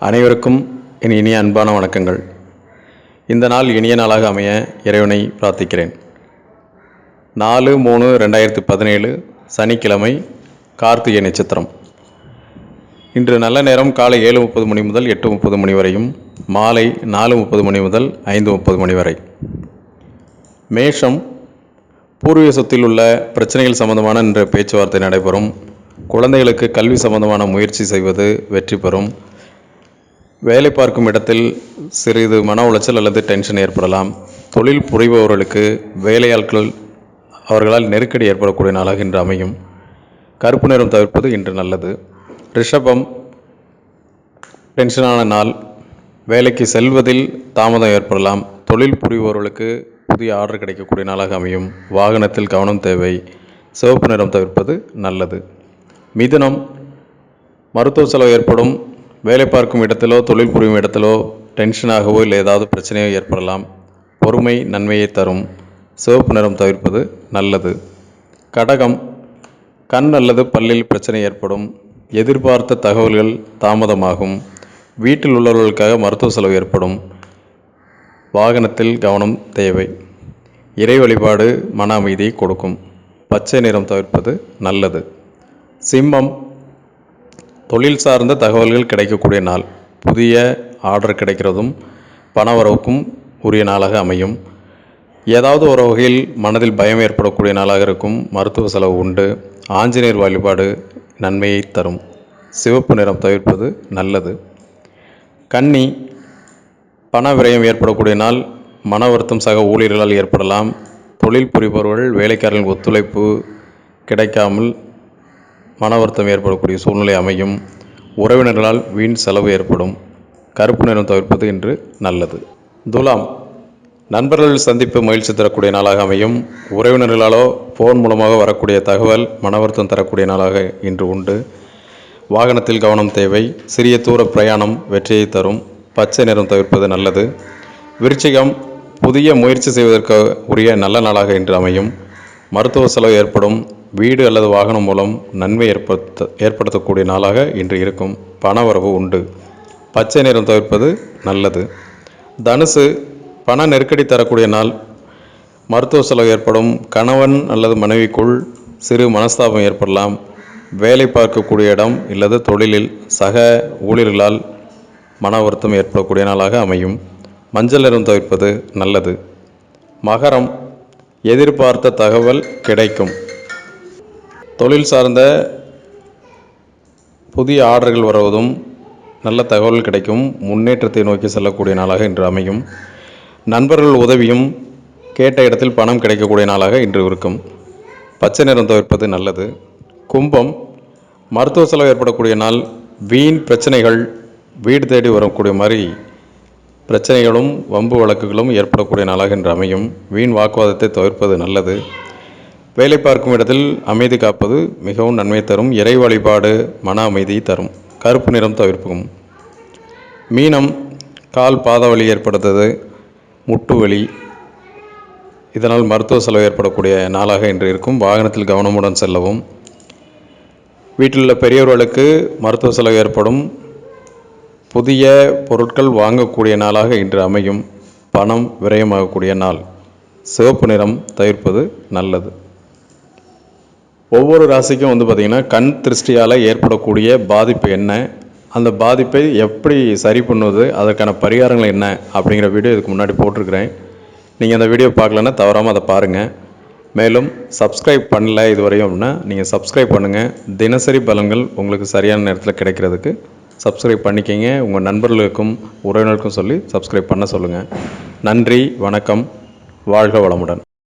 அனைவருக்கும் என் இனிய அன்பான வணக்கங்கள். இந்த நாள் இனிய நாளாக அமைய இறைவனை பிரார்த்திக்கிறேன். நாலு மூணு ரெண்டாயிரத்தி பதினேழு சனிக்கிழமை கார்த்திகை நட்சத்திரம். இன்று நல்ல நேரம் காலை ஏழு முப்பது மணி முதல் எட்டு முப்பது மணி வரையும் மாலை நாலு முப்பது மணி முதல் ஐந்து முப்பது மணி வரை. மேஷம் பூர்வீக சொத்தில் உள்ள பிரச்சனைகள் சம்பந்தமான இன்று பேச்சுவார்த்தை நடைபெறும். குழந்தைகளுக்கு கல்வி சம்பந்தமான முயற்சி செய்வது வெற்றி பெறும். வேலை பார்க்கும் இடத்தில் சிறிது மன உளைச்சல் அல்லது டென்ஷன் ஏற்படலாம். தொழில் புரிபவர்களுக்கு வேலையாட்கள் அவர்களால் நெருக்கடி ஏற்படக்கூடிய நாளாக இன்று அமையும். கருப்பு நிறம் தவிர்ப்பது இன்று நல்லது. ரிஷபம் டென்ஷனான நாள். வேலைக்கு செல்வதில் தாமதம் ஏற்படலாம். தொழில் புரிபவர்களுக்கு புதிய ஆர்டர் கிடைக்கக்கூடிய நாளாக அமையும். வாகனத்தில் கவனம் தேவை. சிவப்பு நிறம் தவிர்ப்பது நல்லது. மிதுனம் மருத்துவ செலவு ஏற்படும். வேலை பார்க்கும் இடத்திலோ தொழில் புரியும் இடத்திலோ டென்ஷனாகவோ இல்லை ஏதாவது பிரச்சனையோ ஏற்படலாம். பொறுமை நன்மையை தரும். சிவப்பு நிறம் தவிர்ப்பது நல்லது. கடகம் கண் அல்லது பல்லில் பிரச்சனை ஏற்படும். எதிர்பார்த்த தகவல்கள் தாமதமாகும். வீட்டில் உள்ளவர்களுக்காக மருத்துவ செலவு ஏற்படும். வாகனத்தில் கவனம் தேவை. இறை வழிபாடு மன அமைதியை கொடுக்கும். பச்சை நிறம் தவிர்ப்பது நல்லது. சிம்மம் தொழில் சார்ந்த தகவல்கள் கிடைக்கக்கூடிய நாள். புதிய ஆர்டர் கிடைக்கிறதும் பணவரவுக்கும் உரிய நாளாக அமையும். ஏதாவது ஒரு வகையில் மனதில் பயம் ஏற்படக்கூடிய நாளாக இருக்கும். மருத்துவ செலவு உண்டு. ஆஞ்சநேயர் வழிபாடு நன்மையை தரும். சிவப்பு நிறம் தவிர்ப்பது நல்லது. கன்னி பண விரயம் ஏற்படக்கூடிய நாள். மன வருத்தம் சக ஊழியர்களால் ஏற்படலாம். தொழில் புரிபவர்கள் வேலைக்காரர்கள் ஒத்துழைப்பு கிடைக்காமல் மன வருத்தம் ஏற்படக்கூடிய சூழ்நிலை அமையும். உறவினர்களால் வீண் செலவு ஏற்படும். கருப்பு நிறம் தவிர்ப்பது இன்று நல்லது. துலாம் நண்பர்கள் சந்திப்பு மகிழ்ச்சி தரக்கூடிய நாளாக அமையும். உறவினர்களாலோ ஃபோன் மூலமாக வரக்கூடிய தகவல் மன வருத்தம் தரக்கூடிய நாளாக இன்று உண்டு. வாகனத்தில் கவனம் தேவை. சிறிய தூர பிரயாணம் வெற்றியை தரும். பச்சை நிறம் தவிர்ப்பது நல்லது. விருச்சிகம் புதிய முயற்சி செய்வதற்கு உரிய நல்ல நாளாக இன்று அமையும். மருத்துவ செலவு ஏற்படும். வீடு அல்லது வாகனம் மூலம் நன்மை ஏற்படுத்த ஏற்படுத்தக்கூடிய நாளாக இன்று இருக்கும் பணவரவு உண்டு. பச்சை நிறம் தவிர்ப்பது நல்லது. தனுசு பண நெருக்கடி தரக்கூடிய நாள். மருத்துவ செலவு ஏற்படும். கணவன் அல்லது மனைவிக்குள் சிறு மனஸ்தாபம் ஏற்படலாம். வேலை பார்க்கக்கூடிய இடம் இல்லது தொழிலில் சக ஊழியர்களால் மன வருத்தம் ஏற்படக்கூடிய நாளாக அமையும். மஞ்சள் நிறம் தவிர்ப்பது நல்லது. மகரம் எதிர்பார்த்த தகவல் கிடைக்கும். தொழில் சார்ந்த புதிய ஆர்டர்கள் வருவதும் நல்ல தகவல் கிடைக்கும். முன்னேற்றத்தை நோக்கி செல்லக்கூடிய நாளாக இன்று அமையும். நண்பர்கள் உதவியும் கேட்ட இடத்தில் பணம் கிடைக்கக்கூடிய நாளாக இன்று இருக்கும். பச்சை நிறம் தவிர்ப்பது நல்லது. கும்பம் மருத்துவ செலவு ஏற்படக்கூடிய நாள் வீண் பிரச்சனைகள் வீடு தேடி வரக்கூடிய மாதிரி பிரச்சனைகளும் வம்பு வழக்குகளும் ஏற்படக்கூடிய நாளாக இன்று அமையும். வீண் வாக்குவாதத்தை தவிர்ப்பது நல்லது. வேலை பார்க்கும் இடத்தில் அமைதி காப்பது மிகவும் நன்மை தரும் இறை வழிபாடு மன அமைதியை தரும். கருப்பு நிறம் தவிர்ப்பும். மீனம் கால் பாத வலி ஏற்படுத்தது முட்டு வலி. இதனால் மருத்துவ செலவு ஏற்படக்கூடிய நாளாக இன்று இருக்கும். வாகனத்தில் கவனமுடன் செல்லவும். வீட்டில் உள்ள பெரியவர்களுக்கு மருத்துவ செலவு ஏற்படும். புதிய பொருட்கள் வாங்கக்கூடிய நாளாக இன்று அமையும். பணம் விரயமாகக்கூடிய நாள். சிவப்பு நிறம் தவிர்ப்பது நல்லது. ஒவ்வொரு ராசிக்கும் வந்து பார்த்திங்கன்னா கண் திருஷ்டியால் ஏற்படக்கூடிய பாதிப்பு என்ன? அந்த பாதிப்பை எப்படி சரி பண்ணுவது? அதற்கான பரிகாரங்கள் என்ன? அப்படிங்கிற வீடியோ இதுக்கு முன்னாடி போட்டிருக்கிறேன். நீங்கள் அந்த வீடியோ பார்க்கலன்னா தவறாமல் அதை பாருங்கள் மேலும் சப்ஸ்கிரைப் பண்ணல இதுவரையும் அப்படின்னா நீங்கள் சப்ஸ்கிரைப் பண்ணுங்கள் தினசரி பலன்கள் உங்களுக்கு சரியான நேரத்தில் கிடைக்கிறதுக்கு சப்ஸ்கிரைப் பண்ணிக்கிங்க. உங்கள் நண்பர்களுக்கும் உறவினருக்கும் சொல்லி சப்ஸ்கிரைப் பண்ண சொல்லுங்கள் நன்றி வணக்கம். வாழ்க வளமுடன்.